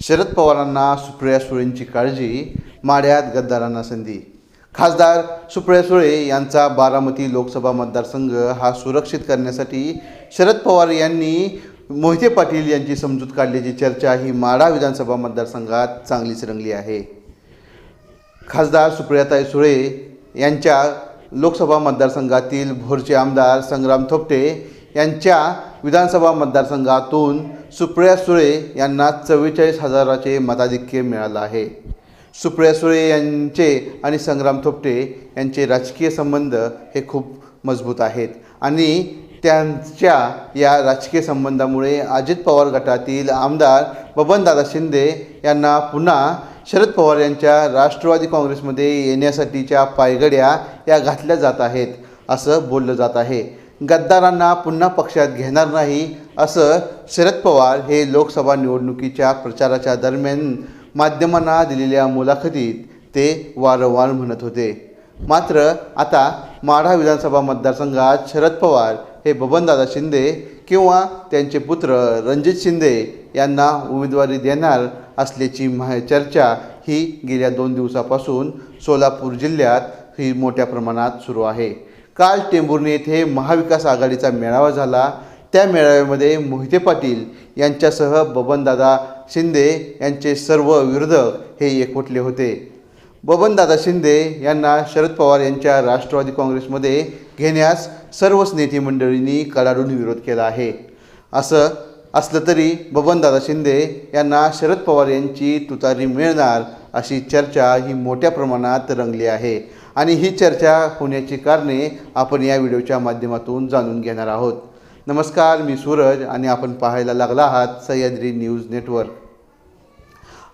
शरद पवारांना सुप्रिया सुळेंची काळजी माढ्यात गद्दारांना संधी. खासदार सुप्रिया सुळे यांचा बारामती लोकसभा मतदारसंघ हा सुरक्षित करण्यासाठी शरद पवार यांनी मोहिते पाटील यांची समजूत काढल्याची चर्चा ही माढा विधानसभा मतदारसंघात चांगलीच रंगली आहे. खासदार सुप्रियाताई सुळे यांच्या लोकसभा मतदारसंघातील भोरचे आमदार संग्राम थोपटे यांच्या विधानसभा मतदारसंघातून सुप्रिया सुळे यांना चव्वेचाळीस हजाराचे मताधिक्य मिळालं आहे. सुप्रिया सुळे यांचे आणि संग्राम थोपटे यांचे राजकीय संबंध हे खूप मजबूत आहेत आणि त्यांच्या या राजकीय संबंधामुळे अजित पवार गटातील आमदार बबनदादा शिंदे यांना पुन्हा शरद पवार यांच्या राष्ट्रवादी काँग्रेसमध्ये येण्यासाठीच्या पायगड्या या घातल्या जात आहेत असं बोललं जात आहे. गद्दारांना पुन्हा पक्षात घेणार नाही असं शरद पवार हे लोकसभा निवडणुकीच्या प्रचाराच्या दरम्यान माध्यमांना दिलेल्या मुलाखतीत ते वारंवार म्हणत होते. मात्र आता माढा विधानसभा मतदारसंघात शरद पवार हे बबनदादा शिंदे किंवा त्यांचे पुत्र रणजित शिंदे यांना उमेदवारी देणार असल्याची माह चर्चा ही गेल्या दोन दिवसापासून सोलापूर जिल्ह्यात ही मोठ्या प्रमाणात सुरू आहे. काल टेंभुर्णी येथे महाविकास आघाडीचा मेळावा झाला. त्या मेळाव्यामध्ये मोहिते पाटील यांच्यासह बबनदादा शिंदे यांचे सर्व विरोधक हे एकवटले होते. बबनदादा शिंदे यांना शरद पवार यांच्या राष्ट्रवादी काँग्रेसमध्ये घेण्यास सर्वच नेते मंडळींनी कडाडून विरोध केला आहे. असं असलं तरी बबनदादा शिंदे यांना शरद पवार यांची तुतारी मिळणार अशी चर्चा ही मोठ्या प्रमाणात रंगली आहे. आणि ही चर्चा होण्याची कारणे आपण या व्हिडिओच्या माध्यमातून जाणून घेणार आहोत. नमस्कार मी सूरज आणि आपण पाहायला लागला आहात सह्याद्री न्यूज नेटवर्क.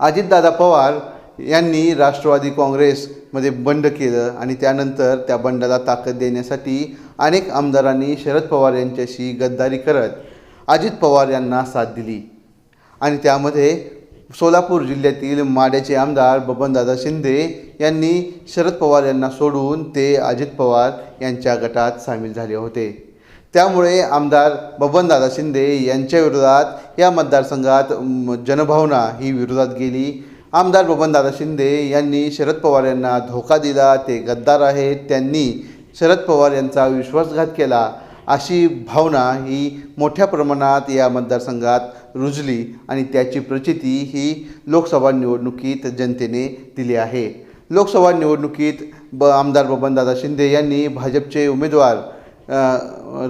अजितदादा पवार यांनी राष्ट्रवादी काँग्रेसमध्ये बंड केलं आणि त्यानंतर त्या बंडाला ताकद देण्यासाठी अनेक आमदारांनी शरद पवार यांच्याशी गद्दारी करत अजित पवार यांना साथ दिली. आणि त्यामध्ये सोलापूर जिल्ह्यातील माड्याचे आमदार बबनदादा शिंदे यांनी शरद पवार यांना सोडून ते अजित पवार यांच्या गटात सामील झाले होते. त्यामुळे आमदार बबनदादा शिंदे यांच्या विरोधात या मतदारसंघात जनभावना ही विरोधात गेली. आमदार बबनदादा शिंदे यांनी शरद पवार यांना धोका दिला ते गद्दार आहेत त्यांनी शरद पवार यांचा विश्वासघात केला. अशी भावना ही मोठ्या प्रमाणात या मतदारसंघात रुजली आणि त्याची प्रचिती ही लोकसभा निवडणुकीत जनतेने दिली आहे. लोकसभा निवडणुकीत ब आमदार बबनदादा शिंदे यांनी भाजपचे उमेदवार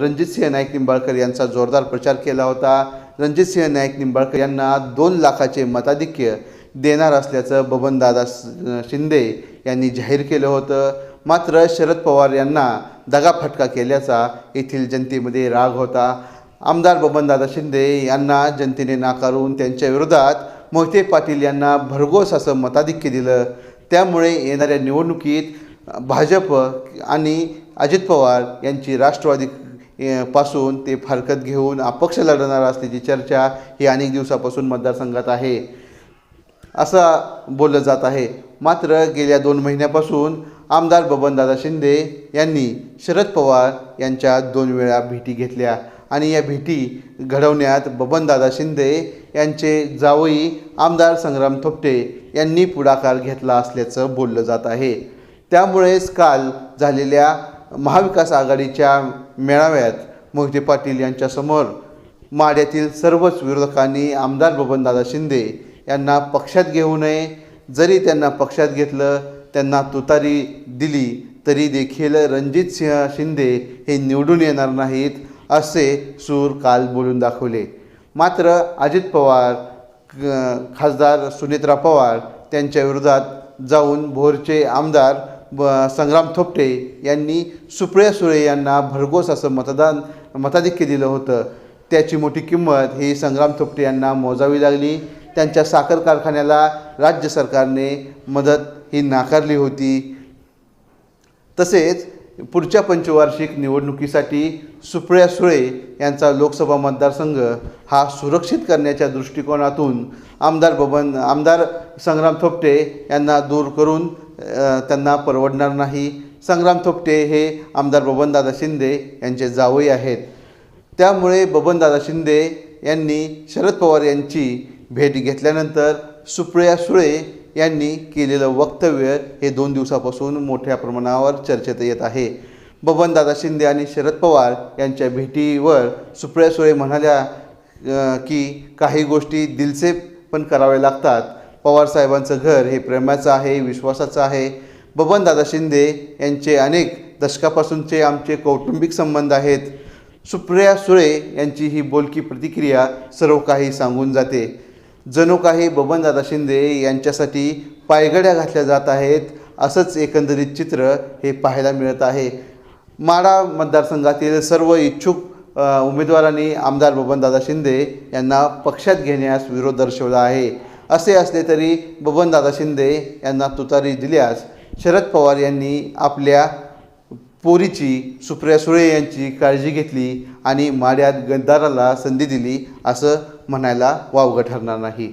रणजितसिंह नाईक निंबाळकर यांचा जोरदार प्रचार केला होता. रणजितसिंह नाईक निंबाळकर यांना दोन लाखाचे मताधिक्य देणार असल्याचं बबनदादा शिंदे यांनी जाहीर केलं होतं. मात्र शरद पवार यांना दगाफटका केल्याचा येथील जनतेमध्ये राग होता. आमदार बबनदादा शिंदे यांना जनतेने नाकारून त्यांच्या विरोधात मोहिते पाटील यांना भरघोस असं मताधिक्य दिलं. त्यामुळे येणाऱ्या निवडणुकीत भाजप आणि अजित पवार यांची राष्ट्रवादी पासून ते फारकत घेऊन अपक्ष लढणार असल्याची चर्चा ही अनेक दिवसापासून मतदारसंघात आहे. असं बोललं जात आहे. मात्र गेल्या दोन महिन्यापासून आमदार बबनदादा शिंदे यांनी शरद पवार यांच्या दोन वेळा भेटी घेतल्या आणि या भेटी घडवण्यात बबनदादा शिंदे यांचे जावई आमदार संग्राम थोपटे यांनी पुढाकार घेतला असल्याचं बोललं जात आहे. त्यामुळेच काल झालेल्या महाविकास आघाडीच्या मेळाव्यात मोहिते पाटील यांच्यासमोर माड्यातील सर्वच विरोधकांनी आमदार बबनदादा शिंदे यांना पक्षात घेऊ नये. जरी त्यांना पक्षात घेतलं त्यांना तुतारी दिली तरी देखील रणजित सिंह शिंदे हे निवडून येणार नाहीत असे सूर काल बोलून दाखवले. मात्र अजित पवार क- खासदार सुनेत्रा पवार त्यांच्या विरोधात जाऊन भोरचे आमदार ब संग्राम थोपटे यांनी सुप्रिया सुळे यांना भरघोस असं मतदान मताधिक्य दिलं होतं. त्याची मोठी किंमत ही संग्राम थोपटे यांना मोजावी लागली. त्यांच्या साखर कारखान्याला राज्य सरकारने मदत ही नाकारली होती. तसेच पुढच्या पंचवार्षिक निवडणुकीसाठी सुप्रिया सुळे यांचा लोकसभा मतदारसंघ हा सुरक्षित करण्याच्या दृष्टिकोनातून आमदार बबन आमदार संग्राम थोपटे यांना दूर करून त्यांना परवडणार नाही. संग्राम थोपटे हे आमदार बबनदादा शिंदे यांचे जावई आहेत. त्यामुळे बबनदादा शिंदे यांनी शरद पवार यांची भेट घेतल्यानंतर सुप्रिया सुळे यांनी केलेलं वक्तव्य हे दोन दिवसापासून मोठ्या प्रमाणावर चर्चेत येत आहे. बबनदादा शिंदे आणि शरद पवार यांच्या भेटीवर सुप्रिया सुळे म्हणाल्या की काही गोष्टी दिलसे पण कराव्या लागतात. पवारसाहेबांचं घर हे प्रेमाचं आहे विश्वासाचं आहे. बबनदादा शिंदे यांचे अनेक दशकापासूनचे आमचे कौटुंबिक संबंध आहेत. सुप्रिया सुळे यांची ही बोलकी प्रतिक्रिया सर्व काही सांगून जाते. जणू काही बबनदादा शिंदे यांच्यासाठी पायगड्या घातल्या जात आहेत असंच एकंदरीत चित्र हे पाहायला मिळत आहे. माडा मतदारसंघातील सर्व इच्छुक उमेदवारांनी आमदार बबनदादा शिंदे यांना पक्षात घेण्यास विरोध दर्शवला आहे. असे असले तरी बबनदादा शिंदे यांना तुतारी दिल्यास शरद पवार यांनी आपल्या पोरीची सुप्रिया सुळे यांची काळजी घेतली आणि माड्यात गद्दाराला संधी दिली असं म्हणायला वावगं ठरणार नाही.